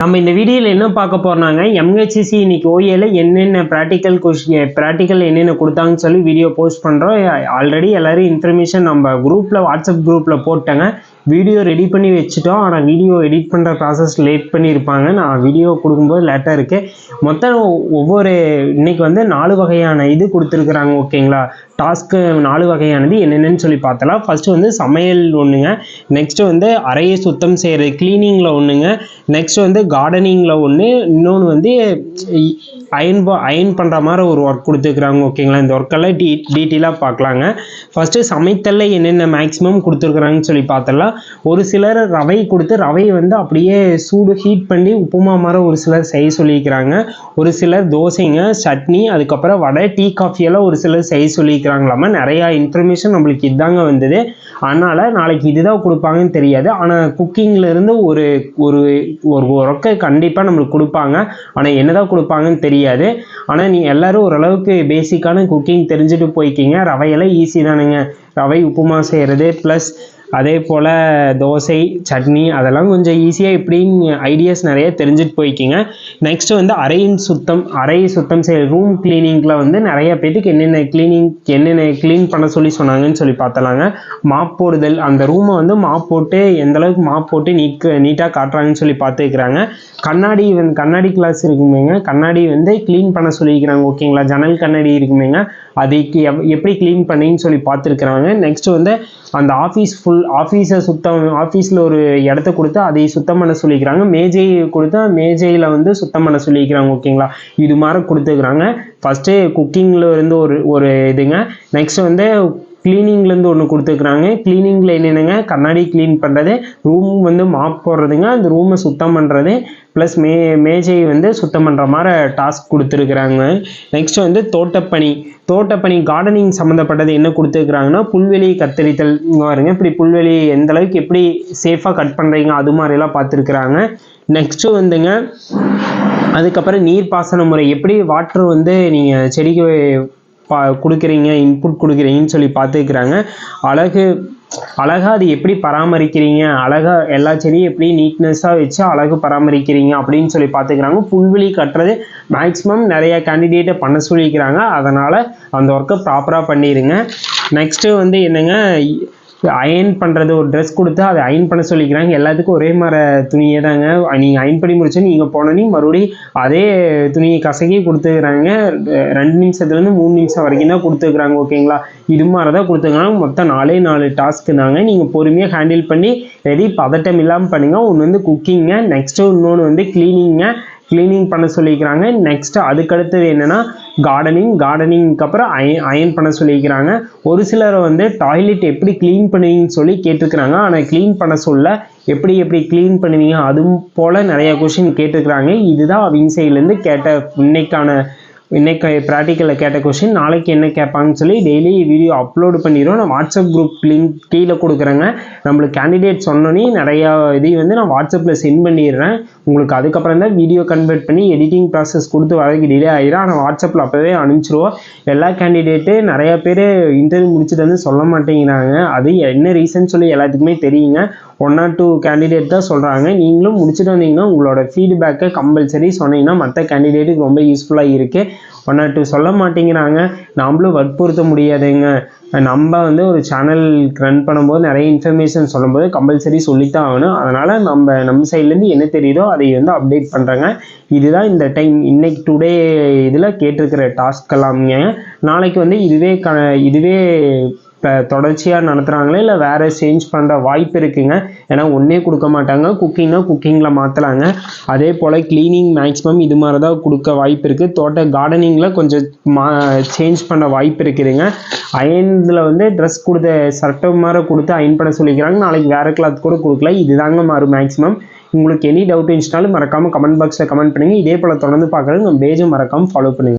நம்ம இந்த வீடியோவில் என்ன பார்க்க போறோம்னாங்க? எம்ஹெச்சிசி இன்னைக்கு ஓஏல என்னென்ன ப்ராக்டிக்கல் கொஸ்டின் ப்ராக்டிக்கல் என்னென்ன கொடுத்தாங்கன்னு சொல்லி வீடியோ போஸ்ட் பண்ணுறோம் ஆல்ரெடி எல்லாரும் இன்ஃபர்மேஷன் நம்ம குரூப்பில் வாட்ஸ்அப் குரூப்பில் போட்டேங்க. வீடியோ ரெடி பண்ணி வச்சுட்டோம். ஆனால் வீடியோ எடிட் பண்ணுற ப்ராசஸ் லேட் பண்ணியிருப்பாங்க. நான் வீடியோ கொடுக்கும்போது லேட்டாக இருக்குது மொத்தம் ஒவ்வொரு இன்னைக்கு வந்து நாலு வகையான இது கொடுத்துருக்குறாங்க ஓகேங்களா டாஸ்க்கு நாலு வகையானது. என்னென்னு சொல்லி பார்த்தலாம் ஃபஸ்ட்டு வந்து சமையல் ஒன்றுங்க நெக்ஸ்ட்டு வந்து அறையை சுத்தம் செய்கிறது க்ளீனிங்கில் ஒன்றுங்க நெக்ஸ்ட் வந்து கார்டனிங்கில் ஒன்று இன்னொன்று வந்து அயன் அயன் பண்ணுற மாதிரி ஒரு ஒர்க் கொடுத்துருக்குறாங்க ஓகேங்களா இந்த ஒர்க்கெல்லாம் டீ டீட்டெயிலாக பார்க்கலாங்க. ஃபஸ்ட்டு சமைத்தலில் என்னென்ன மேக்ஸிமம் கொடுத்துருக்குறாங்கன்னு சொல்லி பார்த்தலாம் ஒரு சிலர் ரவை கொடுத்து ரவையை வந்து அப்படியே சூடு ஹீட் பண்ணி உப்புமா மாதிரி ஒரு சிலர் செய்ய சொல்லியிருக்கிறாங்க. ஒரு சிலர் தோசைங்க சட்னி அதுக்கப்புறம் வடை டீ காஃபியெல்லாம் ஒரு சிலர் செய்ய வைக்கிறாங்களாமா நிறையா இன்ஃபர்மேஷன் நம்மளுக்கு இதாங்க வந்தது. அதனால் நாளைக்கு இதுதான் கொடுப்பாங்கன்னு தெரியாது. ஆனால் குக்கிங்லேருந்து ஒரு ஒரு ஒரு ஒர்க்கை கண்டிப்பாக நம்மளுக்கு கொடுப்பாங்க. ஆனால் என்னதான் கொடுப்பாங்கன்னு தெரியாது. ஆனால் நீங்கள் எல்லோரும் ஓரளவுக்கு பேசிக்கான குக்கிங் தெரிஞ்சுட்டு போய்க்கிங்க. ரவையெல்லாம் ஈஸி தானுங்க. ரவை உப்புமா செய்கிறது ப்ளஸ் அதே போல் தோசை சட்னி அதெல்லாம் கொஞ்சம் ஈஸியாக இப்படின்னு ஐடியாஸ் நிறைய தெரிஞ்சுட்டு போய்க்கிங்க. நெக்ஸ்ட்டு வந்து அறையின் சுத்தம். அறை சுத்தம் செய்ய ரூம் கிளீனிங்கில் வந்து நிறைய பேத்துக்கு என்னென்ன கிளீனிங் என்னென்ன க்ளீன் பண்ண சொல்லி சொன்னாங்கன்னு சொல்லி பார்த்தலாங்க. மாப் போடுதல். அந்த ரூமை வந்து மாப் போட்டு எந்தளவுக்கு மாப் போட்டு நீக்க நீட்டாக காட்டுறாங்கன்னு சொல்லி பார்த்துக்கிறாங்க. கண்ணாடி வந்து கண்ணாடி கிளாஸ் இருக்குமேங்க. கண்ணாடி வந்து க்ளீன் பண்ண சொல்லியிருக்கிறாங்க ஓகேங்களா ஜன்னல் கண்ணாடி இருக்குமேங்க. அதுக்கு எப் எப்படி க்ளீன் பண்ணின்னு சொல்லி பார்த்துருக்குறாங்க. நெக்ஸ்ட் வந்து அந்த ஆஃபீஸ் ஃபுல் ஆஃபீஸை சுத்தம் ஆஃபீஸில் ஒரு இடத்த கொடுத்து அதை சுத்தம் பண்ண சொல்லிக்கிறாங்க. மேஜை கொடுத்தா மேஜையில் வந்து சுத்தம் பண்ண சொல்லிக்கிறாங்க ஓகேங்களா இது மாதிரி கொடுத்துக்கிறாங்க. ஃபஸ்ட்டு குக்கிங்கில் இருந்து ஒரு ஒரு இதுங்க. நெக்ஸ்ட் வந்து க்ளீனிங்லேருந்து ஒன்று கொடுத்துருக்குறாங்க க்ளீனிங்கில் என்னென்னங்க? கண்ணாடி க்ளீன் பண்ணுறது ரூம் வந்து மாப் போடுறதுங்க. அந்த ரூமை சுத்தம் பண்ணுறது ப்ளஸ் மே மேஜை வந்து சுத்தம் பண்ணுற மாதிரி டாஸ்க் கொடுத்துருக்குறாங்க. நெக்ஸ்ட் வந்து தோட்டப்பணி. தோட்டப்பணி கார்டனிங் சம்மந்தப்பட்டது என்ன கொடுத்துருக்குறாங்கன்னா புல்வெளி கத்தரித்தல். பாருங்க இப்படி புல்வெளி எந்த அளவுக்கு எப்படி சேஃபாக கட் பண்ணுறீங்க அது மாதிரிலாம் பார்த்துருக்குறாங்க. நெக்ஸ்ட்டு வந்துங்க அதுக்கப்புறம் நீர்ப்பாசன முறை. எப்படி வாட்ரு வந்து நீங்கள் செடிக்கு பா கொடுக்குறீங்க இன்புட் கொடுக்குறீங்கன்னு சொல்லி பார்த்துக்கிறாங்க அழகு அழகாக அது எப்படி பராமரிக்கிறீங்க? அழகாக எல்லா செடியும் எப்படி நீட்னஸாக வச்சு அழகு பராமரிக்கிறீங்க அப்படின்னு சொல்லி பார்த்துக்கிறாங்க. புல்வெளி கட்டுறது மேக்ஸிமம் நிறைய கேண்டிடேட்டை பண்ண சொல்லிக்கிறாங்க. அதனால் அந்த ஒர்க்கை ப்ராப்பராக பண்ணிடுங்க நெக்ஸ்ட்டு வந்து என்னங்க அயன் பண்ணுறது ஒரு ட்ரெஸ் கொடுத்து அதை அயன் பண்ண சொல்லிக்கிறாங்க. எல்லாத்துக்கும் ஒரே மாதிரி துணியே தாங்க. நீங்கள் அயன் பண்ணி முடிச்சு நீங்கள் போனோன்னே மறுபடியும் அதே துணியை கசக்கி கொடுத்துக்கிறாங்க. ரெண்டு நிமிஷத்துலேருந்து மூணு நிமிஷம் வரைக்கும் தான் கொடுத்துக்கிறாங்க ஓகேங்களா? இது மாதிரி தான் கொடுத்துக்கிறாங்க. மொத்தம் நாலே நாலு டாஸ்க்கு தாங்க. நீங்கள் பொறுமையாக ஹேண்டில் பண்ணி ரெடி பதட்டம் இல்லாமல் பண்ணுங்கள் ஒன்று வந்து குக்கிங்க நெக்ஸ்ட்டு இன்னொன்று வந்து க்ளீனிங்க க்ளீனிங் பண்ண சொல்லிக்கிறாங்க நெக்ஸ்ட்டு அதுக்கடுத்தது என்னென்னா கார்டனிங் கார்டனிங்க்கு அப்புறம் அயன் அயன் பண்ண சொல்லியிருக்கிறாங்க. ஒரு சிலர் வந்து டாய்லெட் எப்படி க்ளீன் பண்ணுவீங்கன்னு சொல்லி கேட்டிருக்கிறாங்க. ஆனால் க்ளீன் பண்ண சொல்ல எப்படி எப்படி க்ளீன் பண்ணுவீங்க அதுவும் போல் நிறையா கொஷின் கேட்டிருக்கிறாங்க. இதுதான் அவங்க சைட்லேருந்து கேட்ட இன்னைக்கான இன்னைக்கு ப்ராக்டிக்கலில் கேட்ட கொஷின் நாளைக்கு என்ன கேட்பாங்கன்னு சொல்லி டெய்லி வீடியோ அப்லோடு பண்ணிடுவோம் நான் வாட்ஸ்அப் குரூப் லிங்க் கீழே கொடுக்குறேங்க. நம்மளுக்கு கேண்டிடேட் சொன்னோன்னே நிறையா இதையும் வந்து நான் வாட்ஸ்அப்பில் சென்ட் பண்ணிடுறேன். உங்களுக்கு அதுக்கப்புறம் தான் வீடியோ கன்வெர்ட் பண்ணி எடிட்டிங் ப்ராசஸ் கொடுத்து வரதுக்கு டிலே ஆகிடும் ஆனால் வாட்ஸ்அப்பில் அப்போவே அனுப்பிச்சிருவோம். எல்லா கேண்டிடேட்டு நிறையா பேர் இன்டர்வியூ முடிச்சுட்டு வந்து சொல்ல மாட்டேங்கிறாங்க. அது என்ன ரீசன் சொல்லி எல்லாத்துக்குமே தெரியுங்க. ஒன் ஆர் டூ கேண்டிடேட் தான் சொல்கிறாங்க நீங்களும் முடிச்சுட்டு வந்தீங்கன்னா உங்களோட ஃபீட்பேக்கை கம்பல்சரி சொன்னீங்கன்னா மற்ற கேண்டிடேட்டுக்கு ரொம்ப யூஸ்ஃபுல்லாக இருக்குது ஒன் ஆர் டூ சொல்ல மாட்டேங்கிறாங்க. நாமளும் வற்புறுத்த முடியாதுங்க. நம்ம வந்து ஒரு சேனல் ரன் பண்ணும்போது நிறைய இன்ஃபர்மேஷன் சொல்லும்போது கம்பல்சரி சொல்லித்தான் ஆகணும். அதனால் நம்ம நம்ம சைட்லேருந்து என்ன தெரியுதோ அதை வந்து அப்டேட் பண்ணுறாங்க இதுதான் இந்த டைம் இன்னைக்கு டுடே இதில் கேட்டிருக்கிற டாஸ்க் எல்லாமே நாளைக்கு வந்து இதுவே க இதுவே தொடர்ச்சியாக நடத்துகிறாங்களே இல்லை வேறு சேஞ்ச் பண்ணுற வாய்ப்பு இருக்குங்க? ஏன்னா ஒன்றே கொடுக்க மாட்டாங்க. குக்கிங்னா குக்கிங்கில் மாற்றலாங்க அதே போல் க்ளீனிங் மேக்ஸிமம் இது மாதிரி தான் கொடுக்க வாய்ப்பு இருக்குது தோட்ட கார்டனிங்கில் கொஞ்சம் மா சேஞ்ச் பண்ண வாய்ப்பு இருக்குதுங்க. அயனில் வந்து ட்ரெஸ் கொடுத்த சட்டை மாதிரி கொடுத்து அயன் பண்ண சொல்லிக்கிறாங்க. நாளைக்கு வேறு கிளாத் கூட கொடுக்கல. இதுதாங்க மாறும் மேக்ஸிமம் உங்களுக்கு எனி டவுட் இருந்துச்சுனாலும் மறக்காமல் கமெண்ட் பாக்ஸில் கமெண்ட் பண்ணுங்கள் இதே போல் தொடர்ந்து பார்க்குறது நம்ம பேஜும் மறக்காமல் ஃபாலோ பண்ணுங்கள்